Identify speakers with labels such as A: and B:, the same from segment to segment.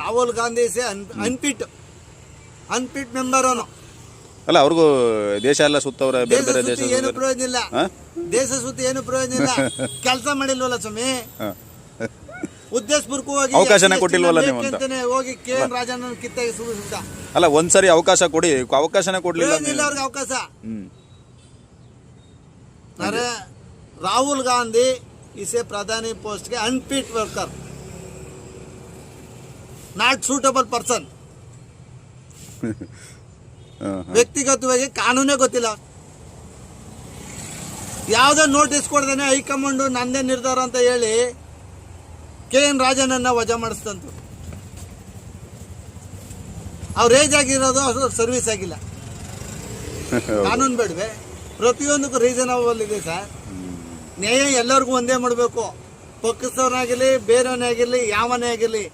A: ರಾಹುಲ್ ಗಾಂಧಿ ಸೇ unfit unfit member ಅವನು.
B: ಅಲ್ಲ ಅವ್ರಿಗೂ ದೇಶ ಎಲ್ಲ ಸುತ್ತವ್ರ ಬೇರೆ ಬೇರೆ ದೇಶ
A: ಏನು ಪ್ರಯೋಜನ ಇಲ್ಲ. ದೇಶ ಸುತ್ತ ಏನು ಪ್ರಯೋಜನ ಇಲ್ಲ. ಕೆಲಸ ಮಾಡಿಲ್ವಲ್ಲ ಸ್ವಾಮಿ?
B: ಉದ್ದೇಶಪೂರ್ವಕ
A: ಹೋಗಿ
B: ಅವಕಾಶನ ಕೊಟ್ಟಿಲ್ವಲ್ಲ ನೀವು ಅಂತ.
A: ಹೋಗಿ ಕೆ ಎನ್ ರಾಜಣ್ಣ ಕಿತ್ತಾಗಿ ಸುತ್ತ
B: ಅಲ್ಲ ಒಂದ್ಸರಿ ಅವಕಾಶ ಕೊಡಿ. ಅವಕಾಶನೇ ಕೊಡ್ಲಿಲ್ಲ
A: ಇಲ್ಲ ಅವ್ರಿಗೆ ಅವಕಾಶ. ಅರೆ ರಾಹುಲ್ ಗಾಂಧಿ ಇಸೆ ಪ್ರಧಾನಿ ಪೋಸ್ಟ್ಗೆ unfit worker not suitable person. ವ್ಯಕ್ತಿಗತವಾಗಿ ಕಾನೂನೇ ಗೊತ್ತಿಲ್ಲ. ಯಾವುದೇ ನೋಟಿಸ್ ಕೊಡ್ದೇನೆ ಹೈಕಮಾಂಡ್ ನಂದೇ ನಿರ್ಧಾರ ಅಂತ ಹೇಳಿ ಕೆ ಎನ್ ರಾಜನನ್ನ ವಜಾ ಮಾಡಿಸ್ತಂತು ಅವ್ರ ಏಜ್ ಆಗಿರೋದು ಅವ್ರ ಸರ್ವಿಸ್ ಆಗಿಲ್ಲ. ಕಾನೂನು ಬೇಡವೆ? ಪ್ರತಿಯೊಂದಕ್ಕೂ ರೀಸನಬಲ್ ಇದೆ ಸರ್. ನ್ಯಾಯ ಎಲ್ಲರಿಗೂ ಒಂದೇ ಮಾಡಬೇಕು. ಪಕ್ಷದವನಾಗಿರಲಿ ಬೇರೆಯವನೇ ಆಗಿರಲಿ ಯಾವನೇ ಆಗಿರಲಿ.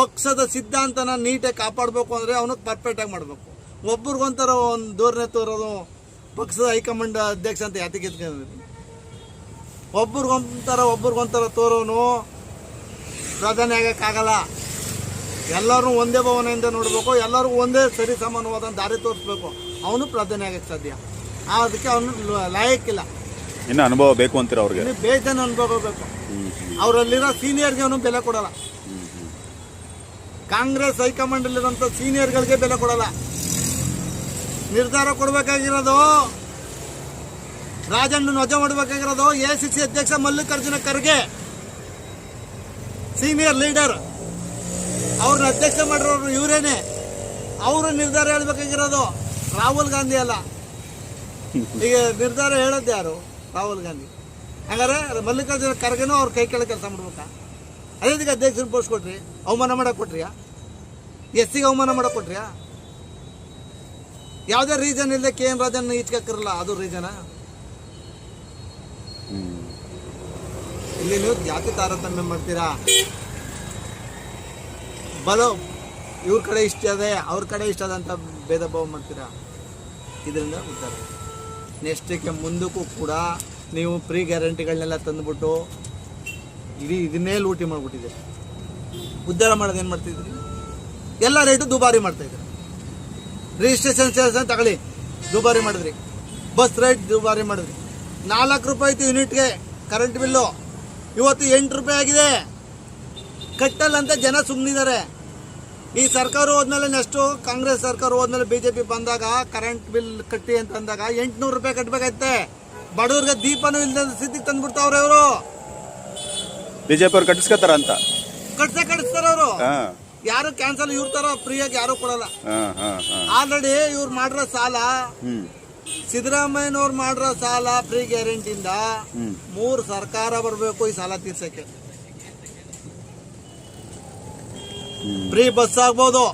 A: ಪಕ್ಷದ ಸಿದ್ಧಾಂತನ ನೀಟಾಗಿ ಕಾಪಾಡಬೇಕು ಅಂದರೆ ಪರ್ಫೆಕ್ಟ್ ಪರ್ಫೆಕ್ಟಾಗಿ ಮಾಡಬೇಕು. ಒಬ್ರಿಗೊಂಥರ ಒಂದು ಧೋರಣೆ ತೋರೋದು ಪಕ್ಷದ ಹೈಕಮಾಂಡ್ ಅಧ್ಯಕ್ಷ ಅಂತ ಯಾತಿಗೆ ಒಬ್ರಿಗೊಂಥರ ಒಬ್ರಿಗೊಂಥರ ತೋರೋನು ಪ್ರಧಾನಿ ಆಗೋಕ್ಕಾಗಲ್ಲ ಎಲ್ಲರೂ ಒಂದೇ ಭವನದಿಂದ ನೋಡಬೇಕು ಎಲ್ಲರಿಗೂ ಒಂದೇ ಸರಿ ಸಮಾನವಾದ ದಾರಿ ತೋರಿಸ್ಬೇಕು. ಅವನು ಪ್ರಧಾನಿ ಆಗಕ್ಕೆ ಸಾಧ್ಯ. ಅದಕ್ಕೆ ಅವನು ಲಾಯಕ್ಕಿಲ್ಲ
B: ಇನ್ನು ಅನುಭವ ಬೇಕು ಅಂತೀರ ಅವ್ರಿಗೆ?
A: ಬೇಜನ
B: ಅನುಭವ ಬೇಕು.
A: ಅವರಲ್ಲಿರೋ ಸೀನಿಯರ್ಗೆ ಅವನು ಬೆಲೆ ಕೊಡಲ್ಲ. ಕಾಂಗ್ರೆಸ್ ಹೈಕಮಾಂಡ್ ಸೀನಿಯರ್ ಸೀನಿಯರ್ಗಳಿಗೆ ಬೆಲೆ ಕೊಡಲ್ಲ. ನಿರ್ಧಾರ ಕೊಡಬೇಕಾಗಿರೋದು ರಾಜಣ್ಣನ ವಜಾ ಮಾಡಬೇಕಾಗಿರೋದು ಎ ಸಿ ಸಿ ಅಧ್ಯಕ್ಷ ಮಲ್ಲಿಕಾರ್ಜುನ ಖರ್ಗೆ, ಸೀನಿಯರ್ ಲೀಡರ್. ಅವ್ರನ್ನ ಅಧ್ಯಕ್ಷ ಮಾಡಿರೋರು ಇವರೇನೆ. ಅವರು ನಿರ್ಧಾರ ಹೇಳ್ಬೇಕಾಗಿರೋದು ರಾಹುಲ್ ಗಾಂಧಿ ಅಲ್ಲ. ಈಗ ನಿರ್ಧಾರ ಹೇಳೋದು ಯಾರು? ರಾಹುಲ್ ಗಾಂಧಿ. ಹಂಗಾರೆ ಮಲ್ಲಿಕಾರ್ಜುನ ಖರ್ಗೆನೂ ಅವ್ರ ಕೈ ಕೆಳಗೆ ಕೆಲಸ ಮಾಡ್ಬೇಕಾ? ಅದೇ ಅಧ್ಯಕ್ಷರು ಪೋಸ್ಟ್ ಕೊಟ್ರಿ, ಅವಮಾನ ಮಾಡಕ್ ಕೊಟ್ರಿಯಾ? ಎಸ್ಸಿಗೆ ಅವಮಾನ ಮಾಡೋ ಕೊಟ್ರಿಯಾ ಯಾವುದೇ ರೀಸನ್ ಇಲ್ಲದೆ ಕೆ ಎನ್ ರಾಜನ್ ಈಚ್ಕಾಕಿರಲ್ಲ ಅದು ರೀಸನ ಇಲ್ಲಿ ನೀವು ಜಾತಿ ತಾರತಮ್ಯ ಮಾಡ್ತೀರಾ? ಬಲೋ, ಇವ್ರ ಕಡೆ ಇಷ್ಟ ಅದೇ ಅವ್ರ ಕಡೆ ಇಷ್ಟ ಅದ ಅಂತ ಭೇದ ಭಾವ ಮಾಡ್ತೀರಾ? ಇದರಿಂದ ಉತ್ತರ. ನೆಕ್ಸ್ಟಿಗೆ ಮುಂದಕ್ಕೂ ಕೂಡ ನೀವು ಫ್ರೀ ಗ್ಯಾರಂಟಿಗಳನ್ನೆಲ್ಲ ತಂದುಬಿಟ್ಟು ಇಡೀ ಇದನ್ನೇ ಲೂಟಿ ಮಾಡಿಬಿಟ್ಟಿದ್ದೀರಿ. ಉದ್ಧಾರ ಮಾಡೋದು ಏನು ಮಾಡ್ತಿದ್ರಿ? ಎಲ್ಲ ರೇಟು ದುಬಾರಿ ಮಾಡ್ತಾ ಇದ್ದಾರೆ. ರಿಜಿಸ್ಟ್ರೇಷನ್ ಚಾರ್ಜ್ ತಗೊಳ್ಳಿ. ದುಬಾರಿ ಮಾಡಿದ್ರಿ. ಬಸ್ ರೇಟ್ ದುಬಾರಿ ಮಾಡಿದ್ರಿ. ನಾಲ್ಕು ರೂಪಾಯಿ ಇತ್ತು ಯೂನಿಟ್ಗೆ ಕರೆಂಟ್ ಬಿಲ್ಲು ಇವತ್ತು ಎಂಟು ರೂಪಾಯಿ ಆಗಿದೆ. ಕಟ್ಟಲ್ಲ ಅಂತ ಜನ ಸುಮ್ಮನಿದ್ದಾರೆ ಈ ಸರ್ಕಾರ ಹೋದ್ಮೇಲೆ ನೆಕ್ಸ್ಟು ಕಾಂಗ್ರೆಸ್ ಸರ್ಕಾರ ಹೋದ್ಮೇಲೆ ಬಿ ಜೆ ಪಿ ಬಂದಾಗ ಕರೆಂಟ್ ಬಿಲ್ ಕಟ್ಟಿ ಅಂತ ಅಂದಾಗ ಎಂಟುನೂರು ರೂಪಾಯಿ ಕಟ್ಟಬೇಕಾಯ್ತೆ ಬಡವ್ರಿಗೆ ದೀಪನೂ ಇಲ್ಲದ ಸ್ಥಿತಿಗೆ ತಂದ್ಬಿಡ್ತಾವ್ರೆ ಅವರು
B: ಬಿಜೆಪಿ ಅವ್ರು ಕಟ್ಟಿಸ್ಕೊತಾರ ಅಂತ
A: ಕಟ್ಸೇ ಕಟ್ಟಿಸ್ತಾರ ಅವರು. ಯಾರು ಕ್ಯಾನ್ಸಲ್ ಇವ್ರ ತರ ಫ್ರೀಯಾಗಿ ಯಾರು ಕೊಡಲ್ಲ. ಆಲ್ರೆಡಿ ಇವ್ರು ಮಾಡಿರೋ ಸಾಲ. ಸಿದ್ದರಾಮಯ್ಯನವ್ರು ಮಾಡಿರೋ ಸಾಲ ಫ್ರೀ ಗ್ಯಾರಂಟಿಯಿಂದ
B: ಇಂದ
A: ಮೂರು ಸರ್ಕಾರ ಬರಬೇಕು ಈ ಸಾಲ ತೀರ್ಸಕ್ಕೆ. ಫ್ರೀ ಬಸ್ ಆಗ್ಬೋದು.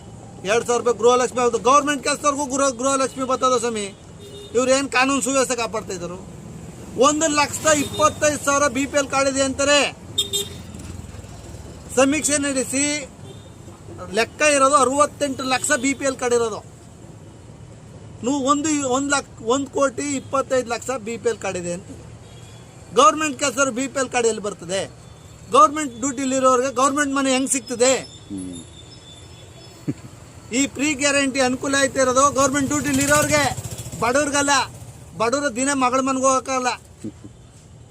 A: ಎರಡ್ ಸಾವಿರ ರೂಪಾಯಿ ಗೃಹಲಕ್ಷ್ಮಿ ಆಗ್ಬೋದು. ಗೌರ್ಮೆಂಟ್ ಕೆಲಸದವ್ರಿಗೂ ಗೃಹ ಗೃಹಲಕ್ಷ್ಮಿ ಬರ್ತದ ಸ್ವಾಮಿ? ಇವ್ರು ಏನು ಕಾನೂನು ಸುವ್ಯವಸ್ಥೆ ಕಾಪಾಡ್ತಾ ಇದ್ರು? ಒಂದು ಲಕ್ಷದ ಇಪ್ಪತ್ತೈದು ಸಾವಿರ ಬಿ ಪಿ ಎಲ್ ಕಾರ್ಡ್ ಇದೆ ಅಂತಾರೆ. ಸಮೀಕ್ಷೆ ನಡೆಸಿ ಲೆಕ್ಕ ಇರೋದು ಅರವತ್ತೆಂಟು ಲಕ್ಷ ಬಿ ಪಿ ಎಲ್ ಕಾರ್ಡ್ ಇರೋದು. ನೀವು ಒಂದು ಒಂದು ಲಕ್ಷ ಒಂದು ಕೋಟಿ ಇಪ್ಪತ್ತೈದು lakh B P L card ಇದೆ ಅಂತ. ಗೌರ್ಮೆಂಟ್ ಕೆಲಸರು ಬಿ ಪಿ ಎಲ್ ಕಾರ್ಡ್ ಎಲ್ಲಿ ಬರ್ತದೆ? ಗೌರ್ಮೆಂಟ್ ಡ್ಯೂಟಿಲಿರೋರಿಗೆ ಗೌರ್ಮೆಂಟ್ ಮನೆ ಹೆಂಗೆ ಸಿಗ್ತದೆ? ಈ ಪ್ರೀ ಗ್ಯಾರಂಟಿ ಅನುಕೂಲ ಐತೆ ಇರೋದು ಗೌರ್ಮೆಂಟ್ ಡ್ಯೂಟಿಲಿ ಇರೋರಿಗೆ. ಬಡವ್ರಿಗಲ್ಲ. ಬಡವ್ರ ದಿನ ಮಗಳ ಮನೆಗೆ ಹೋಗಕ್ಕಲ್ಲ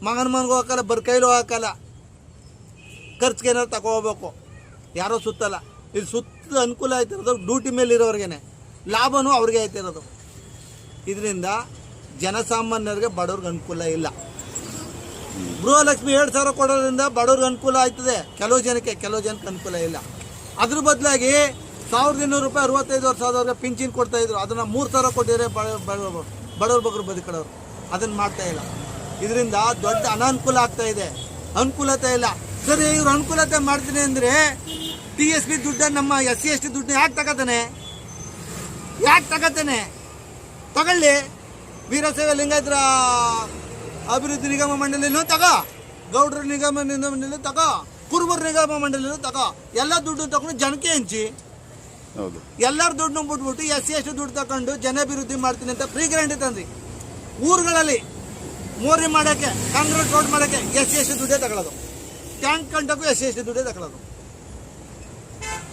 A: ಮಗನ ಮನೆಗೆ ಹೋಗಕ್ಕಲ್ಲ ಬರ್ ಕೈಲಿ ಹೋಗಕ್ಕಲ್ಲ ಖರ್ಚಿಗೆ ಏನಾದ್ರು ತಗೋಬೇಕು ಯಾರೋ ಸುತ್ತಲ್ಲ. ಇಲ್ಲಿ ಸುತ್ತ ಅನುಕೂಲ ಆಯ್ತಿರೋದು ಡ್ಯೂಟಿ ಮೇಲೆ ಇರೋರ್ಗೆನೆ. ಲಾಭನೂ ಅವ್ರಿಗೆ ಆಯ್ತಿರೋದು ಇದರಿಂದ ಜನಸಾಮಾನ್ಯರಿಗೆ ಬಡವ್ರಿಗೆ ಅನುಕೂಲ ಇಲ್ಲ. ಗೃಹಲಕ್ಷ್ಮಿ ಎರಡು ಸಾವಿರ ಕೊಡೋದ್ರಿಂದ ಬಡವ್ರಿಗೆ ಅನುಕೂಲ ಆಯ್ತದೆ. ಕೆಲವು ಜನಕ್ಕೆ ಕೆಲವು ಜನಕ್ಕೆ ಅನುಕೂಲ ಇಲ್ಲ. ಅದ್ರ ಬದಲಾಗಿ ಸಾವಿರದ ಇನ್ನೂರು ರೂಪಾಯಿ ಅರವತ್ತೈದು ವರ್ಷ ಆದವ್ರಿಗೆ ಪಿಂಚಿನ್ ಕೊಡ್ತಾ ಇದ್ರು. ಅದನ್ನ ಮೂರು ಸಾವಿರ ಕೊಟ್ಟಿದ್ರೆ ಬಡವ್ರ ಬಗ್ರು ಬದುಕಡೋರು ಅದನ್ನ ಮಾಡ್ತಾ ಇಲ್ಲ. ಇದರಿಂದ ದೊಡ್ಡ ಅನಾನುಕೂಲ ಆಗ್ತಾ ಇದೆ. ಅನುಕೂಲತೆ ಇಲ್ಲ. ಸರಿ, ಇವ್ರು ಅನುಕೂಲತೆ ಮಾಡ್ತೀನಿ ಅಂದ್ರೆ ಟಿ ಎಸ್ ಪಿ ದುಡ್ಡ ನಮ್ಮ ಎಸ್ ಸಿ ಎಸ್ ಟಿ ದುಡ್ಡನ್ನ ಯಾಕೆ ತಗೋತಾನೆ? ಯಾಕೆ ತಗೋತಾನೆ? ತಗೊಳ್ಳಿ. ವೀರಶೈವ ಲಿಂಗಾಯತರ ಅಭಿವೃದ್ಧಿ ನಿಗಮ ಮಂಡಳಿನೂ ತಗೋ. ಗೌಡ್ರ ನಿಗಮ ಮಂಡಳಿ ತಗೋ. ಕುರುಬರ ನಿಗಮ ಮಂಡಳಿನೂ ತಗೋ. ಎಲ್ಲ ದುಡ್ಡು ತಗೊಂಡು ಜನಕ್ಕೆ ಹಂಚಿ.
B: ಹೌದು.
A: ಎಲ್ಲರ ದುಡ್ಡು ಬಿಟ್ಬಿಟ್ಟು ಎಸ್ ಸಿ ಎಷ್ಟು ದುಡ್ಡು ತಗೊಂಡು ಜನಾಭಿವೃದ್ಧಿ ಮಾಡ್ತೀನಿ ಅಂತ ಫ್ರೀ ಗ್ಯಾರಂಟಿ ತಂದ್ರಿ. ಊರುಗಳಲ್ಲಿ ಮೋರಿ ಮಾಡೋಕ್ಕೆ ಕಾಂಗ್ರೆಸ್ ರೋಡ್ ಮಾಡೋಕ್ಕೆ ಎಸ್ ಸಿ ಎಸ್ ಟಿ ದುಡ್ಡೇ ತಗೊಳ್ಳೋದು. ಟ್ಯಾಂಕ್ ಕಂಡಕ್ಕೂ ಎಸ್ ಸಿ ಎಸ್ ಟಿ ದುಡ್ಡೇ ತಗೊಳ್ಳೋದು.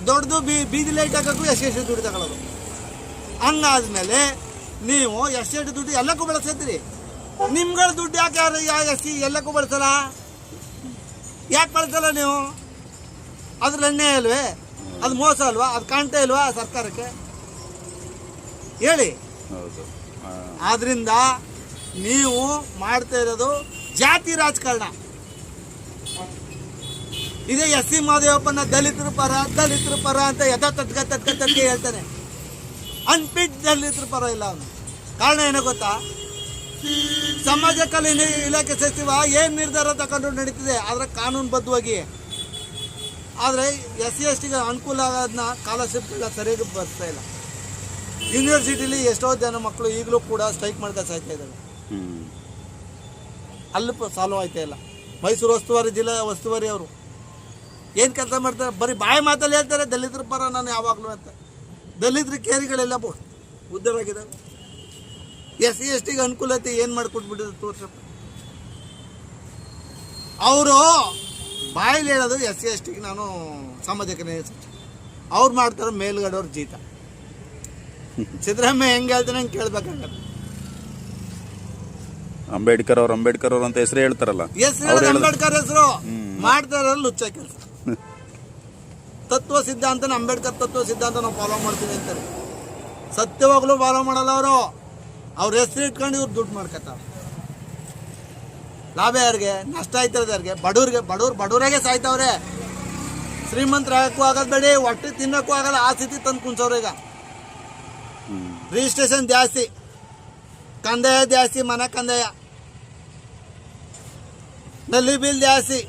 A: ದೊಡ್ಡದು ಬಿ ಬೀದಿ ಲೈಟ್ ಹಾಕೋಕ್ಕೂ ಎಷ್ಟು ಎಷ್ಟು ದುಡ್ಡು ತಗೊಳ್ಳೋದು ಹಂಗಾದ್ಮೇಲೆ ನೀವು ಎಷ್ಟು ಎಷ್ಟು ದುಡ್ಡು ಎಲ್ಲಕ್ಕೂ ಬಳಸಿದ್ರಿ ನಿಮ್ಗಳ ದುಡ್ಡು ಯಾಕೆ ಯಾರು ಎಸ್ ಸಿ ಎಲ್ಲಕ್ಕೂ ಬಳಸಲ್ಲ? ಯಾಕೆ ಬಳಸಲ್ಲ ನೀವು? ಅದ್ರ ಅನ್ಯಾಯ ಅಲ್ವೇ? ಅದು ಮೋಸ ಅಲ್ವಾ? ಅದು ಕಾಣ್ತಾ ಇಲ್ವಾ ಸರ್ಕಾರಕ್ಕೆ? ಹೇಳಿ. ಆದ್ರಿಂದ ನೀವು ಮಾಡ್ತಾ ಇರೋದು ಜಾತಿ ರಾಜಕಾರಣ. ಇದೇ ಎಸ್ ಸಿ ಮಾದೇವಪ್ಪನ ದಲಿತರ ಪರ ದಲಿತರ ಪರ ಅಂತ ಯಥ ತತ್ಕ ತತ್ಕ ತತ್ಕ ಹೇಳ್ತಾನೆ. ಅನ್ಪಿಟ್ ದಲಿತರ ಪರ ಇಲ್ಲ ಅವನು. ಕಾರಣ ಏನೋ ಗೊತ್ತಾ? ಸಮಾಜ ಕಲ್ಯಾಣ ಇಲಾಖೆ ಸಚಿವ ಏನು ನಿರ್ಧಾರ ತಗೊಂಡು ನಡೀತಿದೆ ಆದ್ರೆ ಕಾನೂನುಬದ್ಧವಾಗಿ ಆದ್ರೆ ಎಸ್ ಸಿ ಎಸ್ ಟಿಗೆ ಅನುಕೂಲ ಆಗೋದನ್ನ ಸ್ಕಾಲರ್ಶಿಪ್ಗಳ ಸರಿಯಾಗಿ ಬರ್ತಾ ಇಲ್ಲ. ಯೂನಿವರ್ಸಿಟಿಲಿ ಎಷ್ಟೋ ಜನ ಮಕ್ಕಳು ಈಗಲೂ ಕೂಡ ಸ್ಟ್ರೈಕ್ ಮಾಡ್ತಾ ಸಾಯ್ತಾ ಇದ್ದಾರೆ ಅಲ್ಲಿ ಸಾಲ್ವ್ ಆಯ್ತಾ ಇಲ್ಲ. ಮೈಸೂರು ಉಸ್ತುವಾರಿ ಜಿಲ್ಲಾ ಉಸ್ತುವಾರಿ ಅವರು. ಏನು ಕೆಲಸ ಮಾಡ್ತಾರೆ? ಬರೀ ಬಾಯಿ ಮಾತಲ್ಲಿ ಹೇಳ್ತಾರೆ ದಲಿತರ ಪರ ನಾನು ಯಾವಾಗಲೂ ಅಂತ. ದಲಿತರ ಕೇರಿಗಳೆಲ್ಲ ಬು- ಆಗಿದ್ದಾವೆ ಎಸ್ ಸಿ ಎಸ್ ಟಿಗೆ ಅನುಕೂಲತೆ ಏನು ಮಾಡಿಕೊಟ್ಬಿಟ್ಟಿದ್ರು ತೋರ್ಸಪ್ಪ. ಅವರು ಬಾಯಲ್ಲಿ ಹೇಳೋದು ಎಸ್ ಸಿ ಎಸ್ ಟಿಗೆ ನಾನು ಸಾಮಾಜಿಕ ನ್ಯಾಯ ಸಚಿವ. ಅವ್ರು ಮಾಡ್ತಾರೆ ಮೇಲ್ಗಡೆಯವ್ರ ಜೀತ. ಸಿದ್ದರಾಮಯ್ಯ ಹೆಂಗೆ ಹೇಳ್ತಾನೆ ಹಂಗೆ ಕೇಳ್ಬೇಕಾಗತ್ತೆ
B: ಅಂಬೇಡ್ಕರ್ ಅವ್ರು ಅಂಬೇಡ್ಕರ್ ಅವ್ರು ಅಂತ ಹೆಸರು ಹೇಳ್ತಾರಲ್ಲ.
A: ಅಂಬೇಡ್ಕರ್ ಹೆಸರು.
B: ಮಾಡ್ತಾರಲ್ಲ
A: ಮಾಡ್ತಾರ ಲುಚ್ಚ ಕೆಲಸ. ತತ್ವ ಸಿದ್ಧಾಂತನ ಅಂಬೇಡ್ಕರ್ ತತ್ವ ಸಿದ್ಧಾಂತ ನಾವು ಫಾಲೋ ಮಾಡ್ತೀವಿ ಅಂತಾರೆ. ಸತ್ಯವಾಗ್ಲೂ ಫಾಲೋ ಮಾಡಲ್ಲ ಅವರು. ಅವ್ರ ಹೆಸರು ಇಟ್ಕೊಂಡು ಇವ್ರು ದುಡ್ಡು ಮಾಡ್ಕೊತಾರೆ ಲಾಭ ಯಾರಿಗೆ ನಷ್ಟ ಆಯ್ತಿರೋದು ಯಾರಿಗೆ ಬಡವ್ರಿಗೆ, ಬಡವ್ರು, ಬಡವರಾಗೆ ಸಾಯ್ತವ್ರೆ. ಶ್ರೀಮಂತರ ಆಗೋದ್ಬೇಡಿ ಆಗೋದು ಬೇಡಿ, ಹೊಟ್ಟೆ ತಿನ್ನೋಕ್ಕೂ ಆಗಲ್ಲ, ಆ ಸ್ಥಿತಿ ತಂದು ಕುಂಚವ್ರು ಈಗ. ರಿಜಿಸ್ಟ್ರೇಷನ್ ಜಾಸ್ತಿ. ಕಂದಾಯ ಜಾಸ್ತಿ, ಮನೆ ಕಂದಾಯ. ನಲ್ಲಿ ಬಿಲ್ ಜಾಸ್ತಿ,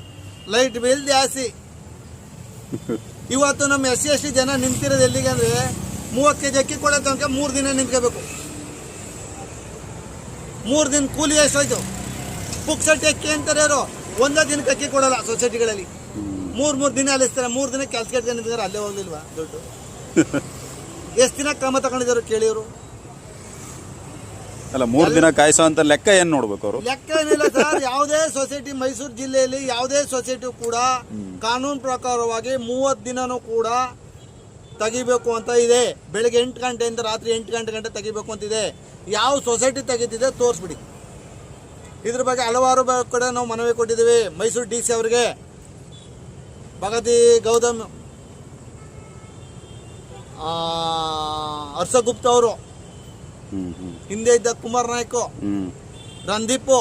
A: ಲೈಟ್ ಬಿಲ್ ಜಾಸ್ತಿ. ಇವತ್ತು ನಮ್ಮ ಎಸ್ ಸಿ ಎಸ್ ಟಿ ಜನ ನಿಂತಿರೋದು ಎಲ್ಲಿಗೆ ಅಂದರೆ ಮೂವತ್ತು ಕೆ ಜಿ ಅಕ್ಕಿ ಕೊಡೋ ತನಕ ಮೂರು ದಿನ ನಿಂತ್ಕೋಬೇಕು. ಮೂರು ದಿನ ಕೂಲಿ ಎಷ್ಟೋಯ್ತು ಪುಕ್ಸಟ್ಟಿ ಅಕ್ಕಿ ಅಂತಾರೆ ಅವರು ಒಂದೇ ದಿನಕ್ಕೆ ಅಕ್ಕಿ ಕೊಡಲ್ಲ ಸೊಸೈಟಿಗಳಲ್ಲಿ. ಮೂರು ಮೂರು ದಿನ ಅಲ್ಲಿಸ್ತಾರೆ ಮೂರು ದಿನ ಕೆಲಸ ಕೆಟ್ಕೊಂಡು ನಿಂತಿದ್ದಾರೆ ಅಲ್ಲೇ ಹೋಗ್ಲಿಲ್ವಾ ದುಡ್ಡು? ಎಷ್ಟು ದಿನ ಕ್ರಮ ತಗೊಂಡಿದ್ದಾರೆ ಕೇಳಿಅವರು
B: ಅಲ್ಲ ಮೂರ್ ದಿನ ಕಾಯಿಸೋ ಅಂತ ಲೆಕ್ಕ ಏನ್ ನೋಡ್ಬೇಕು ಅವರು?
A: ಲೆಕ್ಕ ಏನಿಲ್ಲ ಸರ್. ಯಾವುದೇ ಸೊಸೈಟಿ ಮೈಸೂರು ಜಿಲ್ಲೆಯಲ್ಲಿ ಯಾವುದೇ ಸೊಸೈಟಿ ಕೂಡ ಕಾನೂನು ಪ್ರಕಾರವಾಗಿ ಮೂವತ್ತು ದಿನನೂ ಕೂಡ ತೆಗಿಬೇಕು ಅಂತ ಇದೆ. ಬೆಳಗ್ಗೆ ಎಂಟು ಗಂಟೆಯಿಂದ ರಾತ್ರಿ ಎಂಟು ಗಂಟೆ ಗಂಟೆ ತೆಗಿಬೇಕು ಅಂತಿದೆ ಯಾವ ಸೊಸೈಟಿ ತೆಗಿತಿದೆ ತೋರಿಸ್ಬಿಡಿ. ಇದ್ರ ಬಗ್ಗೆ ಹಲವಾರು ಕೂಡ ನಾವು ಮನವಿ ಕೊಟ್ಟಿದ್ದೀವಿ ಮೈಸೂರು ಡಿ ಸಿ ಅವರಿಗೆ. ಭಗತಿ ಗೌತಮ್ ಆ, ಹರ್ಷಗುಪ್ತ ಅವರು. ಹಿಂದೆ ಇದ್ದ ಕುಮಾರ್ ನಾಯ್ಕು, ರಂದೀಪ್,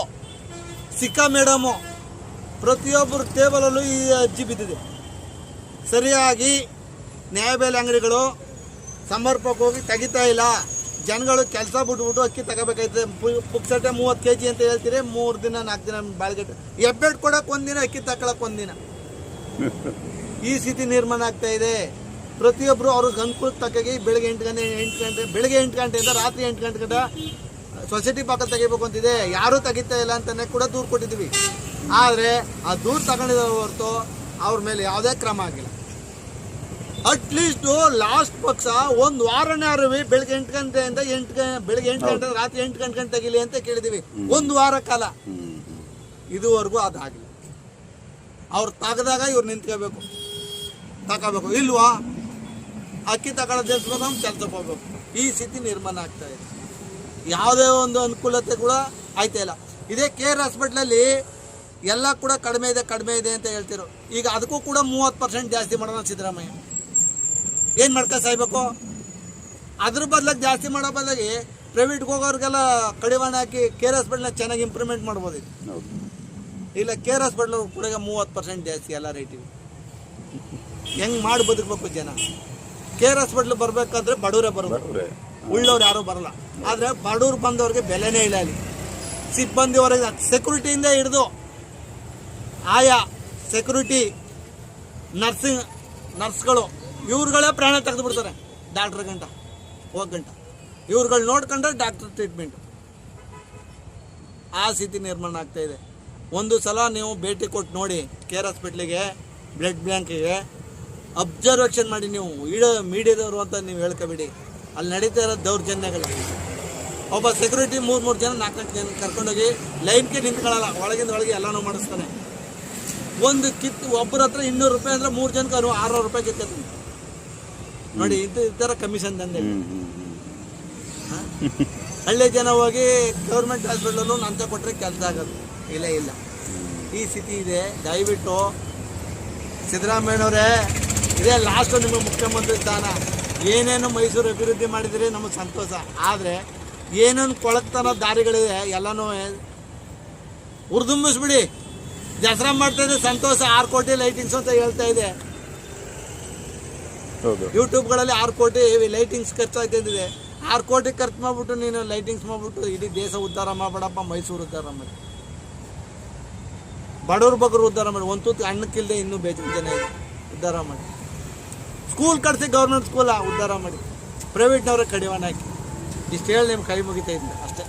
A: ಸಿಕ್ಕಾ ಮೇಡಮು, ಪ್ರತಿಯೊಬ್ಬರು ಟೇಬಲಲ್ಲೂ ಈ ಅಜ್ಜಿ ಬಿದ್ದಿದೆ. ಸರಿಯಾಗಿ ನ್ಯಾಯಬೆಲೆ ಅಂಗಡಿಗಳು ಸಮರ್ಪಕವಾಗಿ ತೆಗಿತಾ ಇಲ್ಲ. ಜನಗಳು ಕೆಲಸ ಬಿಟ್ಬಿಟ್ಟು ಅಕ್ಕಿ ತಗೋಬೇಕಾಯ್ತದೆ. ಪುಕ್ಸಟ್ಟೆ ಮೂವತ್ತು ಕೆ ಜಿ ಅಂತ ಹೇಳ್ತೀರಿ, ಮೂರು ದಿನ, ನಾಲ್ಕು ದಿನ ಬಾಳ್ಗೆಟ್ಟು ಎಬ್ಬೆಟ್ ಕೊಡಕ್ಕೆ ಒಂದಿನ ಅಕ್ಕಿ ತಗೊಳಕ್ಕೆ ಒಂದಿನ ಈ ಸ್ಥಿತಿ ನಿರ್ಮಾಣ ಆಗ್ತಾ ಇದೆ. ಪ್ರತಿಯೊಬ್ಬರು ಅವ್ರಿಗೆ ಅನುಕೂಲ ತಕ್ಕಾಗಿ ಬೆಳಗ್ಗೆ ಎಂಟು ಗಂಟೆ ಎಂಟು ಗಂಟೆ ಬೆಳಗ್ಗೆ ಎಂಟು ಗಂಟೆಯಿಂದ ರಾತ್ರಿ ಎಂಟು ಗಂಟೆ ಗಂಟ ಸೊಸೈಟಿ ಪಕ್ಕ ತೆಗಿಬೇಕು ಅಂತಿದೆ ಯಾರೂ ತೆಗಿತಾ ಇಲ್ಲ ಅಂತಲೇ ಕೂಡ ದೂರು ಕೊಟ್ಟಿದ್ದೀವಿ. ಆದರೆ ಆ ದೂರು ತಗೊಂಡಿರೋ ಹೊರತು ಅವ್ರ ಮೇಲೆ ಯಾವುದೇ ಕ್ರಮ ಆಗಿಲ್ಲ. ಅಟ್ಲೀಸ್ಟು ಲಾಸ್ಟ್ ಪಕ್ಷ ಒಂದು ವಾರನೇ ವಾರನಾರು ಬೆಳಗ್ಗೆ ಎಂಟು ಗಂಟೆಯಿಂದ ಎಂಟು ಬೆಳಗ್ಗೆ ಎಂಟು ಗಂಟೆ ರಾತ್ರಿ ಎಂಟು ಗಂಟೆ ಗಂಟೆ ತೆಗಿಲಿ ಅಂತ ಕೇಳಿದ್ದೀವಿ. ಒಂದು ವಾರ ಕಾಲ. ಇದುವರೆಗೂ ಅದಾಗಿಲ್ಲ. ಅವ್ರು ತೆಗೆದಾಗ ಇವ್ರು ನಿಂತ್ಕೋಬೇಕು. ತಗೋಬೇಕು ಇಲ್ವಾ? ಅಕ್ಕಿ ತಗೊಳ್ಳೋ ನಿಲ್ಸ್ಬೇಕು ನಾವು ಕೆಲಸ ಹೋಗ್ಬೇಕು. ಈ ಸ್ಥಿತಿ ನಿರ್ಮಾಣ ಆಗ್ತಾ ಇದೆ. ಯಾವುದೇ ಒಂದು ಅನುಕೂಲತೆ ಕೂಡ ಆಯ್ತಾ ಇಲ್ಲ. ಇದೇ ಕೆ ಆರ್ ಹಾಸ್ಪಿಟ್ಲಲ್ಲಿ ಎಲ್ಲ ಕೂಡ ಕಡಿಮೆ ಇದೆ ಕಡಿಮೆ ಇದೆ ಅಂತ ಹೇಳ್ತಿರೋ ಈಗ ಅದಕ್ಕೂ ಕೂಡ ಮೂವತ್ತು ಪರ್ಸೆಂಟ್ ಜಾಸ್ತಿ ಮಾಡೋಣ ಸಿದ್ದರಾಮಯ್ಯ. ಏನು ಮಾಡ್ಕೊ ಸಾಯ್ಬೇಕು? ಅದ್ರ ಬದಲಾಗಿ ಜಾಸ್ತಿ ಮಾಡೋ ಬದಲಾಗಿ ಪ್ರೈವೇಟ್ಗೆ ಹೋಗೋರಿಗೆಲ್ಲ ಕಡಿವಾಣ ಹಾಕಿ ಕೆ ಆರ್ ಹಾಸ್ಪಿಟ್ಲ್ನ ಚೆನ್ನಾಗಿ ಇಂಪ್ರೂವ್ಮೆಂಟ್
B: ಮಾಡ್ಬೋದು
A: ಇಲ್ಲ ಕೆ ಆರ್ ಹಾಸ್ಪಿಟ್ಲು ಕೂಡ ಮೂವತ್ತು ಪರ್ಸೆಂಟ್ ಜಾಸ್ತಿ ಎಲ್ಲ ರೇಟಿಗೆ ಹೆಂಗೆ ಮಾಡಿ ಬದುಕಬೇಕು ಜನ? ಕೆ ಆರ್ ಹಾಸ್ಪಿಟ್ಲ್ ಬರ್ಬೇಕಾದ್ರೆ ಬಡವರೇ ಬರಬೇಕು ಉಳ್ಳವ್ರು ಯಾರೂ ಬರಲ್ಲ. ಆದರೆ ಬಡವ್ರು ಬಂದವ್ರಿಗೆ ಬೆಲೆನೇ ಇಲ್ಲ ಅಲ್ಲಿ ಸಿಬ್ಬಂದಿ ಹೊರಗೆ ಸೆಕ್ಯೂರಿಟಿಯಿಂದ ಹಿಡಿದು ಆಯಾ ಸೆಕ್ಯೂರಿಟಿ ನರ್ಸಿಂಗ್ ನರ್ಸ್ಗಳು ಇವ್ರುಗಳೇ ಪ್ರಾಣ ತೆಗೆದು ಬಿಡ್ತಾರೆ ಡಾಕ್ಟ್ರ್ ಗಂಟ ಹೋಗ್ ಗಂಟ. ಇವ್ರುಗಳು ನೋಡ್ಕೊಂಡ್ರೆ ಡಾಕ್ಟರ್ ಟ್ರೀಟ್ಮೆಂಟ್ ಆ ಸ್ಥಿತಿ ನಿರ್ಮಾಣ ಆಗ್ತಾ ಇದೆ. ಒಂದು ಸಲ ನೀವು ಭೇಟಿ ಕೊಟ್ಟು ನೋಡಿ ಕೇರ್ ಹಾಸ್ಪಿಟ್ಲಿಗೆ ಬ್ಲಡ್ ಬ್ಯಾಂಕಿಗೆ ಅಬ್ಸರ್ವೇಷನ್ ಮಾಡಿ ನೀವು ಈಡ ಮೀಡಿಯಾದವರು ಅಂತ ನೀವು ಹೇಳ್ಕೊಬೇಡಿ. ಅಲ್ಲಿ ನಡೀತಾ ಇರೋ ದೌರ್ಜನ್ಯಗಳು. ಒಬ್ಬ ಸೆಕ್ಯೂರಿಟಿ ಮೂರು ಮೂರು ಜನ ನಾಲ್ಕು ನಾಲ್ಕು ಜನ ಕರ್ಕೊಂಡೋಗಿ ಲೈನ್ಗೆ ನಿಂತ್ಕೊಳ್ಳಲ್ಲ. ಒಳಗಿಂದ ಒಳಗೆ ಎಲ್ಲನೂ ಮಾಡಿಸ್ತಾನೆ. ಒಂದು ಕಿತ್ತು ಒಬ್ಬರ ಹತ್ರ ಇನ್ನೂರು ರೂಪಾಯಿ ಅಂದರೆ ಮೂರು ಜನಕ್ಕೆ ಅವ್ರು ಆರುನೂರು ರೂಪಾಯಿ ಕಿತ್ತು ನೋಡಿ ಇದು ಥರ ಕಮಿಷನ್ ದಂಧೆ.
B: ಹ್ಮ್
A: ಹಳ್ಳಿ ಜನ ಹೋಗಿ ಗೌರ್ಮೆಂಟ್ ಹಾಸ್ಪಿಟ್ಲಲ್ಲೂ ಲಂಚ ಕೊಟ್ಟರೆ ಕೆಲಸ ಆಗೋದು. ಇಲ್ಲ ಇಲ್ಲ. ಈ ಸ್ಥಿತಿ ಇದೆ. ದಯವಿಟ್ಟು ಸಿದ್ದರಾಮಯ್ಯನವರೇ ಇದೇ ಲಾಸ್ಟು ನಿಮಗೆ ಮುಖ್ಯಮಂತ್ರಿ ಸ್ಥಾನ. ಏನೇನು ಮೈಸೂರು ಅಭಿವೃದ್ಧಿ ಮಾಡಿದರೆ ನಮಗೆ ಸಂತೋಷ. ಆದರೆ ಏನೇನು ಕೊಳಕ್ತನ ದಾರಿಗಳಿದೆ ಎಲ್ಲನೂ ಹುರಿದುಂಬಿಸ್ಬಿಡಿ. ದಸರಾ ಮಾಡ್ತಾ ಇದೆ ಸಂತೋಷ. ಆರು ಕೋಟಿ ಲೈಟಿಂಗ್ಸ್ ಅಂತ ಹೇಳ್ತಾ ಇದೆ. ಯೂಟ್ಯೂಬ್ಗಳಲ್ಲಿ ಆರು ಕೋಟಿ ಲೈಟಿಂಗ್ಸ್ ಖರ್ಚಾಗ್ತಿದೆ ಆರು ಕೋಟಿ ಖರ್ಚು ಮಾಡ್ಬಿಟ್ಟು ನೀನು ಲೈಟಿಂಗ್ಸ್ ಮಾಡ್ಬಿಟ್ಟು ಇಡೀ ದೇಶ ಉದ್ಧಾರ ಮಾಡಬೇಡಪ್ಪ ಮೈಸೂರು ಉದ್ಧಾರ ಮಾಡಿ. ಬಡವ್ರ ಬಗ್ಗರು ಉದ್ಧಾರ ಮಾಡಿ. ಒಂದು ತುತ್ತು ಹಣ್ಣಕ್ಕಿಲ್ಲದೆ ಇನ್ನೂ ಬೇಜಾರು ಜನ ಇದೆ ಉದ್ಧಾರ ಮಾಡಿ. ಸ್ಕೂಲ್ ಕಟ್ಸಿ ಗೌರ್ಮೆಂಟ್ ಸ್ಕೂಲ ಉದ್ಧಾರ ಮಾಡಿ. ಪ್ರೈವೇಟ್ನವ್ರಿಗೆ ಕಡಿವಾಣ ಹಾಕಿ. ಇಷ್ಟು ಹೇಳಿ ನಿಮ್ಮ ಕೈ ಮುಗಿತಾ ಇದ್ದೆ ಅಷ್ಟೇ.